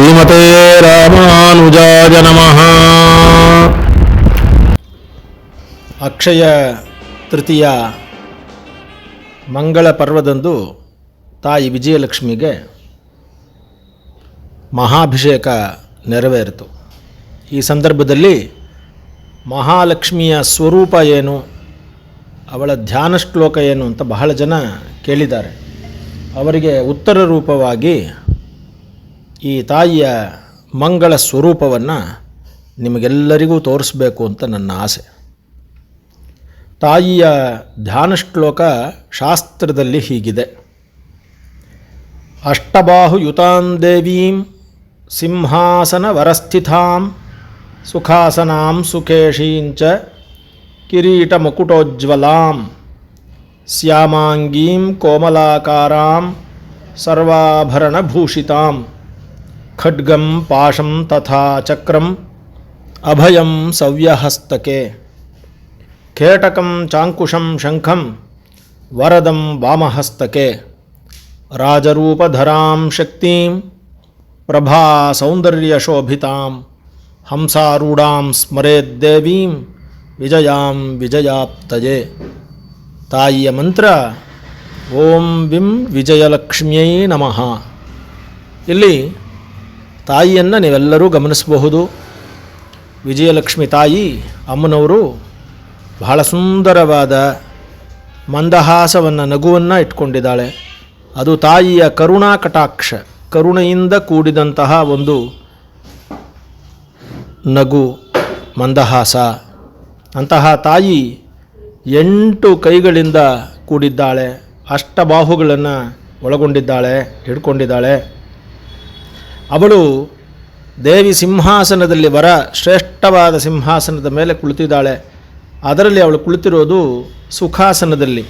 ಶ್ರೀಮತೆ ರಾಮಾನುಜಾಜ ನಮಃ. ಅಕ್ಷಯ ತೃತೀಯ ಮಂಗಳ ಪರ್ವದಂದು ತಾಯಿ ವಿಜಯಲಕ್ಷ್ಮಿಗೆ ಮಹಾಭಿಷೇಕ ನೆರವೇರಿತು. ಈ ಸಂದರ್ಭದಲ್ಲಿ ಮಹಾಲಕ್ಷ್ಮಿಯ ಸ್ವರೂಪ ಏನು, ಅವಳ ಧ್ಯಾನ ಶ್ಲೋಕ ಏನು ಅಂತ ಬಹಳ ಜನ ಕೇಳಿದ್ದಾರೆ. ಅವರಿಗೆ ಉತ್ತರ ರೂಪವಾಗಿ ಈ ತಾಯಿಯ ಮಂಗಳ ಸ್ವರೂಪವನ್ನು ನಿಮಗೆಲ್ಲರಿಗೂ ತೋರಿಸ್ಬೇಕು ಅಂತ ನನ್ನ ಆಸೆ. ತಾಯಿಯ ಧ್ಯಾನ ಶ್ಲೋಕ ಶಾಸ್ತ್ರದಲ್ಲಿ ಹೀಗಿದೆ. ಅಷ್ಟಬಾಹು ಯುತಾಂ ದೇವೀಂ ಸಿಂಹಾಸನ ವರಸ್ಥಿತಾಂ ಸುಖಾಸನಾಂ ಸುಖೇಶೀಂಚ ಕಿರೀಟ ಮುಕುಟೋಜ್ವಲಾಂ ಶ್ಯಾಮಾಂಗೀಂ ಕೋಮಲಾಕಾರಾಂ ಸರ್ವಾಭರಣಭೂಷಿತಾಂ ಖಡ್ಗಂ ಪಾಶಂ ತಥಾ ಚಕ್ರಂ ಅಭಯಂ ಸವ್ಯಹಸ್ತಕೆ. ಕೇಟಕಂ ಚಾಂಕುಶಂ ಶಂಖಂ ವರದಂ ವಾಮಹಸ್ತಕೆ. ರಾಜರೂಪಧರಾಂ ಶಕ್ತಿಂ ಪ್ರಭಾ ಸೌಂದರ್ಯಶೋಭಿತಾಂ ಹಂಸಾರೂಢಾಂ ಸ್ಮರೇದ್ದೇವೀಂ ವಿಜಯಾಂ ವಿಜಯಾಪ್ತಜೆ ತಾಯಿಯ ಮಂತ್ರ, ಓಂ ವಿಂ ವಿಜಯಲಕ್ಷ್ಮಿಯೈ ನಮಃ. ಇಲ್ಲಿ ತಾಯಿಯನ್ನು ನೀವೆಲ್ಲರೂ ಗಮನಿಸಬಹುದು. ವಿಜಯಲಕ್ಷ್ಮಿ ತಾಯಿ, ಅಮ್ಮನವರು ಬಹಳ ಸುಂದರವಾದ ಮಂದಹಾಸವನ್ನು, ನಗುವನ್ನು ಇಟ್ಕೊಂಡಿದ್ದಾಳೆ. ಅದು ತಾಯಿಯ ಕರುಣಾ ಕಟಾಕ್ಷ, ಕರುಣೆಯಿಂದ ಕೂಡಿದಂತಹ ಒಂದು ನಗು, ಮಂದಹಾಸ. ಅಂತಹ ತಾಯಿ ಎಂಟು ಕೈಗಳಿಂದ ಕೂಡಿದ್ದಾಳೆ, ಅಷ್ಟಬಾಹುಗಳನ್ನು ಒಳಗೊಂಡಿದ್ದಾಳೆ, ಹಿಡ್ಕೊಂಡಿದ್ದಾಳೆ. ಅವಳು ದೇವಿ ಸಿಂಹಾಸನದಲ್ಲಿ ವರ, ಶ್ರೇಷ್ಠವಾದ ಸಿಂಹಾಸನದ ಮೇಲೆ ಕುಳಿತಿದ್ದಾಳೆ. ಅದರಲ್ಲಿ ಅವಳು ಕುಳಿತಿರೋದು ಸುಖಾಸನದಲ್ಲಿ.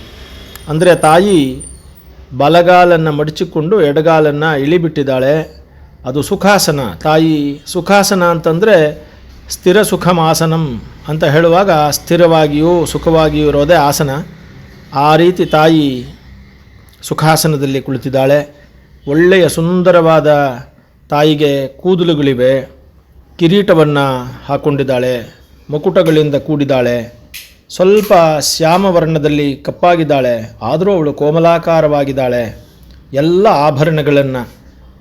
ಅಂದರೆ ತಾಯಿ ಬಲಗಾಲನ್ನು ಮಡಚಿಕೊಂಡು ಎಡಗಾಲನ್ನು ಇಳಿಬಿಟ್ಟಿದ್ದಾಳೆ. ಅದು ಸುಖಾಸನ. ತಾಯಿ ಸುಖಾಸನ ಅಂತಂದರೆ ಸ್ಥಿರ ಸುಖಮಾಸನಂ ಅಂತ ಹೇಳುವಾಗ ಸ್ಥಿರವಾಗಿಯೂ ಸುಖವಾಗಿಯೂ ಇರೋದೇ ಆಸನ. ಆ ರೀತಿ ತಾಯಿ ಸುಖಾಸನದಲ್ಲಿ ಕುಳಿತಿದ್ದಾಳೆ. ಒಳ್ಳೆಯ ಸುಂದರವಾದ ತಾಯಿಗೆ ಕೂದಲುಗಳಿವೆ, ಕಿರೀಟವನ್ನು ಹಾಕ್ಕೊಂಡಿದ್ದಾಳೆ ಮುಕುಟಗಳಿಂದ ಕೂಡಿದ್ದಾಳೆ, ಸ್ವಲ್ಪ ಶ್ಯಾಮವರ್ಣದಲ್ಲಿ ಕಪ್ಪಾಗಿದ್ದಾಳೆ, ಆದರೂ ಅವಳು ಕೋಮಲಾಕಾರವಾಗಿದ್ದಾಳೆ. ಎಲ್ಲ ಆಭರಣಗಳನ್ನು,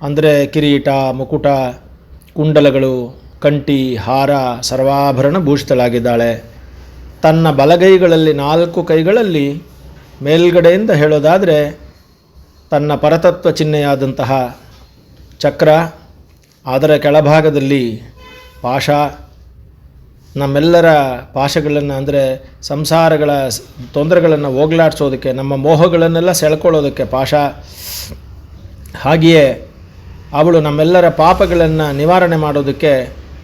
ಅಂದರೆ ಕಿರೀಟ, ಮುಕುಟ, ಕುಂಡಲಗಳು ಕಂಟಿ ಹಾರ, ಸರ್ವಾಭರಣ ಭೂಷಿತಳಾಗಿದ್ದಾಳೆ. ತನ್ನ ಬಲಗೈಗಳಲ್ಲಿ ನಾಲ್ಕು ಕೈಗಳಲ್ಲಿ ಮೇಲ್ಗಡೆಯಿಂದ ಹೇಳೋದಾದರೆ, ತನ್ನ ಪರತತ್ವ ಚಿಹ್ನೆಯಾದಂತಹ ಚಕ್ರ ಅದರ ಕೆಳಭಾಗದಲ್ಲಿ ಪಾಶ ನಮ್ಮೆಲ್ಲರ ಪಾಶಗಳನ್ನು ಅಂದರೆ ಸಂಸಾರಗಳ ತೊಂದರೆಗಳನ್ನು ಹೋಗ್ಲಾಡ್ಸೋದಕ್ಕೆ, ನಮ್ಮ ಮೋಹಗಳನ್ನೆಲ್ಲ ಸೆಳ್ಕೊಳ್ಳೋದಕ್ಕೆ ಪಾಶ ಹಾಗೆಯೇ ಅವಳು ನಮ್ಮೆಲ್ಲರ ಪಾಪಗಳನ್ನು ನಿವಾರಣೆ ಮಾಡೋದಕ್ಕೆ,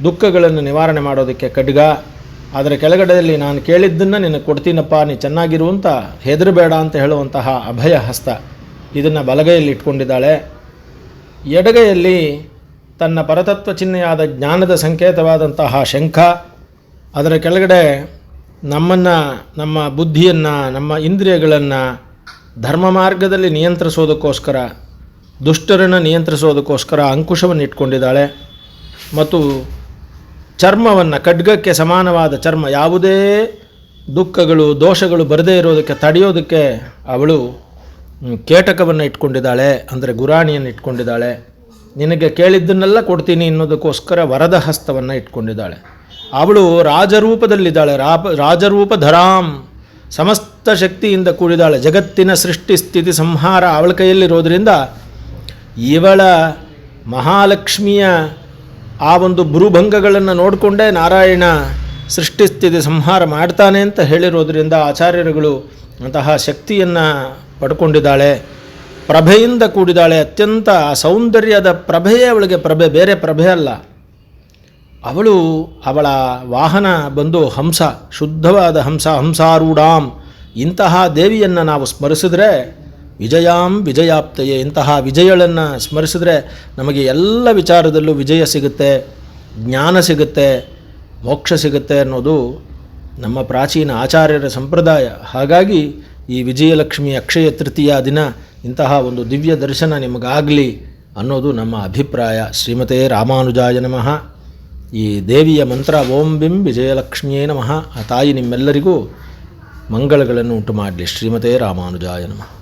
ದುಃಖಗಳನ್ನು ನಿವಾರಣೆ ಮಾಡೋದಕ್ಕೆ ಖಡ್ಗ ಅದರ ಕೆಳಗಡೆಯಲ್ಲಿ ನಾನು ಕೇಳಿದ್ದನ್ನು ನಿನಗೆ ಕೊಡ್ತೀನಪ್ಪ, ನೀ ಚೆನ್ನಾಗಿರು ಅಂತ ಹೆದರಬೇಡ ಅಂತ ಹೇಳುವಂತಹ ಅಭಯ ಹಸ್ತ ಇದನ್ನು ಬಲಗೈಯಲ್ಲಿ ಇಟ್ಕೊಂಡಿದ್ದಾಳೆ. ಎಡಗೈಯಲ್ಲಿ ತನ್ನ ಪರತತ್ವ ಚಿಹ್ನೆಯಾದ ಜ್ಞಾನದ ಸಂಕೇತವಾದಂತಹ ಶಂಖ, ಅದರ ಕೆಳಗಡೆ ನಮ್ಮನ್ನು, ನಮ್ಮ ಬುದ್ಧಿಯನ್ನು, ನಮ್ಮ ಇಂದ್ರಿಯಗಳನ್ನು ಧರ್ಮ ಮಾರ್ಗದಲ್ಲಿ ನಿಯಂತ್ರಿಸೋದಕ್ಕೋಸ್ಕರ, ದುಷ್ಟರನ್ನು ನಿಯಂತ್ರಿಸೋದಕ್ಕೋಸ್ಕರ ಅಂಕುಶವನ್ನು ಇಟ್ಕೊಂಡಿದ್ದಾಳೆ. ಮತ್ತು ಚರ್ಮವನ್ನು ಖಡ್ಗಕ್ಕೆ ಸಮಾನವಾದ ಚರ್ಮ, ಯಾವುದೇ ದುಃಖಗಳು, ದೋಷಗಳು ಬರದೇ ಇರೋದಕ್ಕೆ, ತಡೆಯೋದಕ್ಕೆ ಅವಳು ಕೇಟಕವನ್ನು ಇಟ್ಕೊಂಡಿದ್ದಾಳೆ, ಅಂದರೆ ಗುರಾಣಿಯನ್ನು ಇಟ್ಕೊಂಡಿದ್ದಾಳೆ. ನಿನಗೆ ಕೇಳಿದ್ದನ್ನೆಲ್ಲ ಕೊಡ್ತೀನಿ ಅನ್ನೋದಕ್ಕೋಸ್ಕರ ವರದ ಹಸ್ತವನ್ನು ಇಟ್ಕೊಂಡಿದ್ದಾಳೆ. ಅವಳು ರಾಜರೂಪದಲ್ಲಿದ್ದಾಳೆ. ರಾಪ, ರಾಜರೂಪ ಧರಾಂ, ಸಮಸ್ತ ಶಕ್ತಿಯಿಂದ ಕೂಡಿದಾಳೆ ಜಗತ್ತಿನ ಸೃಷ್ಟಿ, ಸ್ಥಿತಿ, ಸಂಹಾರ ಅವಳ ಕೈಯಲ್ಲಿರೋದ್ರಿಂದ ಇವಳ ಮಹಾಲಕ್ಷ್ಮಿಯ ಆ ಒಂದು ಭುರುಭಂಗಗಳನ್ನು ನೋಡಿಕೊಂಡೇ ನಾರಾಯಣ ಸೃಷ್ಟಿ, ಸ್ಥಿತಿ, ಸಂಹಾರ ಮಾಡ್ತಾನೆ ಅಂತ ಹೇಳಿರೋದ್ರಿಂದ ಆಚಾರ್ಯರುಗಳು ಅಂತಹ ಶಕ್ತಿಯನ್ನು ಪಡ್ಕೊಂಡಿದ್ದಾಳೆ. ಪ್ರಭೆಯಿಂದ ಕೂಡಿದಾಳೆ ಅತ್ಯಂತ ಸೌಂದರ್ಯದ ಪ್ರಭೆಯೇ ಅವಳಿಗೆ ಪ್ರಭೆ, ಬೇರೆ ಪ್ರಭೆ ಅಲ್ಲ. ಅವಳು ಅವಳ ವಾಹನ ಬಂದು ಹಂಸ, ಶುದ್ಧವಾದ ಹಂಸ, ಹಂಸಾರೂಢಾಂ, ಇಂತಹ ದೇವಿಯನ್ನು ನಾವು ಸ್ಮರಿಸಿದ್ರೆ ವಿಜಯಾಂ ವಿಜಯಾಪ್ತೆಯೇ, ಇಂತಹ ವಿಜಯಗಳನ್ನು ಸ್ಮರಿಸಿದ್ರೆ ನಮಗೆ ಎಲ್ಲ ವಿಚಾರದಲ್ಲೂ ವಿಜಯ ಸಿಗುತ್ತೆ, ಜ್ಞಾನ ಸಿಗುತ್ತೆ, ಮೋಕ್ಷ ಸಿಗುತ್ತೆ ಅನ್ನೋದು ನಮ್ಮ ಪ್ರಾಚೀನ ಆಚಾರ್ಯರ ಸಂಪ್ರದಾಯ. ಹಾಗಾಗಿ ಈ ವಿಜಯಲಕ್ಷ್ಮಿ ಅಕ್ಷಯ ತೃತೀಯ ದಿನ ಇಂತಹ ಒಂದು ದಿವ್ಯ ದರ್ಶನ ನಿಮಗಾಗಲಿ ಅನ್ನೋದು ನಮ್ಮ ಅಭಿಪ್ರಾಯ. ಶ್ರೀಮತೇ ರಾಮಾನುಜಾಯ ನಮಃ. ಈ ದೇವಿಯ ಮಂತ್ರ ಓಂ ಬಿಂ ವಿಜಯಲಕ್ಷ್ಮಿಯೇ ನಮಃ. ಆ ತಾಯಿ ನಿಮ್ಮೆಲ್ಲರಿಗೂ ಮಂಗಳಗಳನ್ನು ಉಂಟು ಮಾಡಲಿ. ಶ್ರೀಮತೇ ರಾಮಾನುಜಾಯ ನಮಃ.